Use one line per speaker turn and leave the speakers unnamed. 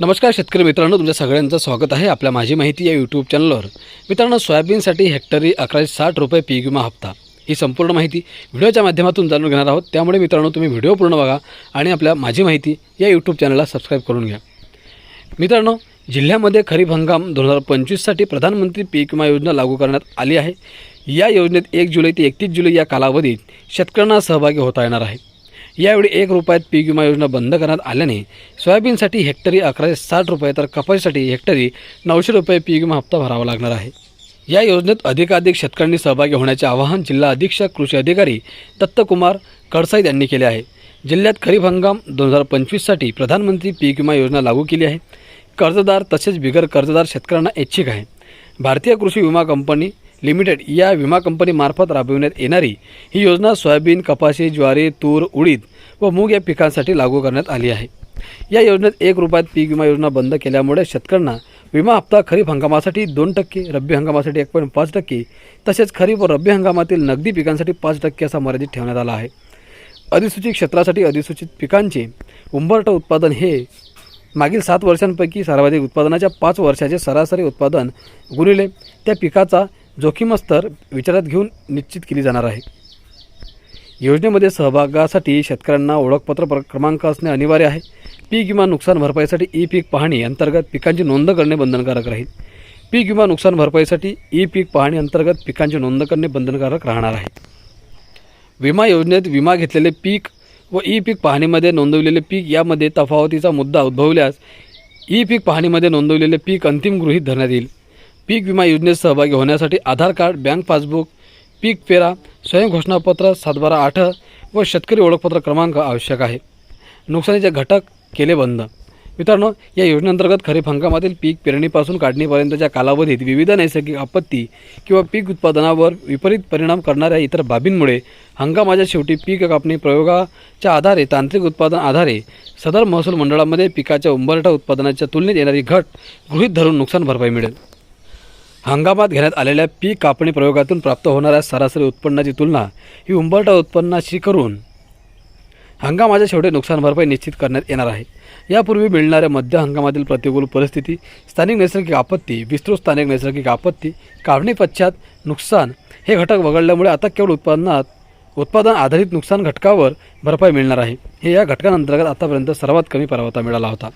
नमस्कार शेतकरी मित्रांनो तुमच्या सगळ्यांचं स्वागत आहे आपल्या माझी माहिती या यूट्यूब चॅनलवर मित्रांनो सोयाबीनसाठी हेक्टरी अकराशे साठ रुपये पीक विमा हप्ता. ही संपूर्ण माहिती व्हिडिओच्या माध्यमातून जाणून घेणार आहोत. त्यामुळे मित्रांनो तुम्ही व्हिडिओ पूर्ण बघा आणि आपल्या माझी माहिती या यूट्यूब चॅनलला सबस्क्राईब करून घ्या. मित्रांनो जिल्ह्यामध्ये खरीप हंगाम दोन हजार पंचवीससाठी प्रधानमंत्री पीक विमा योजना लागू करण्यात आली आहे. या योजनेत एक जुलै ते एकतीस जुलै या कालावधीत शेतकऱ्यांना सहभागी होता येणार आहे. यावेळी एक रुपयात पीक विमा योजना बंद करण्यात आल्याने सोयाबीनसाठी हेक्टरी अकराशे साठ रुपये तर कपाशीसाठी हेक्टरी नऊशे रुपये पीक विमा हप्ता भरावा लागणार आहे. या योजनेत अधिकाधिक शेतकऱ्यांनी सहभागी होण्याचे आवाहन जिल्हा अधीक्षक कृषी अधिकारी दत्तकुमार कडसाईद यांनी केले आहे. जिल्ह्यात खरीप हंगाम दोन हजार पंचवीससाठी प्रधानमंत्री पीक विमा योजना लागू केली आहे. कर्जदार तसेच बिगर कर्जदार शेतकऱ्यांना ऐच्छिक आहे. भारतीय कृषी विमा कंपनी लिमिटेड या विमा कंपनीमार्फत राबविण्यात येणारी ही योजना सोयाबीन कपाशी ज्वारी तूर उडीद व मूग या पिकांसाठी लागू करण्यात आली आहे. या योजनेत एक रुपयात पीक विमा योजना बंद केल्यामुळे शेतकऱ्यांना विमा हप्ता खरीप हंगामासाठी दोन टक्के रब्बी हंगामासाठी एक पॉईंट पाच टक्के तसेच खरीप व रब्बी हंगामातील नगदी पिकांसाठी पाच टक्के असा मर्यादित ठेवण्यात आला आहे. अधिसूचित क्षेत्रासाठी अधिसूचित पिकांचे उंबरट उत्पादन हे मागील सात वर्षांपैकी सर्वाधिक उत्पादनाच्या पाच वर्षाचे सरासरी उत्पादन गुणिले त्या पिकाचा जोखीम स्तर विचारात घेऊन निश्चित केली जाणार आहे. योजनेमध्ये सहभागासाठी शेतकऱ्यांना ओळखपत्र प्र क्रमांक असणे अनिवार्य आहे. पीक विमा नुकसान भरपाईसाठी ई पीक पाहणी अंतर्गत पिकांची नोंद करणे बंधनकारक राहील. पीक विमा नुकसान भरपाईसाठी ई पीक पाहणी अंतर्गत पिकांची नोंद करणे बंधनकारक राहणार आहे. विमा योजनेत विमा घेतलेले पीक व ई पीक पाहणीमध्ये नोंदवलेले पीक यामध्ये तफावतीचा मुद्दा उद्भवल्यास ई पीक पाहणीमध्ये नोंदवलेले पीक अंतिम गृहीत धरण्यात येईल. पीक विमा योजनेत सहभागी होण्यासाठी आधार कार्ड बँक पासबुक पीक पेरा स्वयं घोषणापत्र सातबारा आठ व शेतकरी ओळखपत्र क्रमांक आवश्यक आहे. नुकसानीचे घटक केले बंद. मित्रांनो या योजनेअंतर्गत खरीप हंगामातील पीक पेरणीपासून काढणीपर्यंतच्या कालावधीत विविध नैसर्गिक आपत्ती किंवा पीक उत्पादनावर विपरीत परिणाम करणाऱ्या इतर बाबींमुळे हंगामाच्या शेवटी पीक कापणी प्रयोगाच्या आधारे तांत्रिक उत्पादन आधारे सदर महसूल मंडळामध्ये पिकाच्या उंबरठा उत्पादनाच्या तुलनेत येणारी घट गृहीत धरून नुकसान भरपाई मिळेल. हंगामात घेण्यात आलेल्या पीक कापणी प्रयोगातून प्राप्त होणाऱ्या सरासरी उत्पन्नाची तुलना ही उंबरटा उत्पन्नाशी करून हंगामाच्या शेवटी नुकसान भरपाई निश्चित करण्यात येणार आहे. यापूर्वी मिळणाऱ्या मध्य हंगामातील प्रतिकूल परिस्थिती स्थानिक नैसर्गिक आपत्ती विस्तृत स्थानिक नैसर्गिक आपत्ती काढणी पश्चात नुकसान हे घटक वगळल्यामुळे आता केवळ उत्पादनात उत्पादन आधारित नुकसान घटकावर भरपाई मिळणार आहे. हे या घटकांअंतर्गत आतापर्यंत सर्वात कमी परवाता मिळाला होता.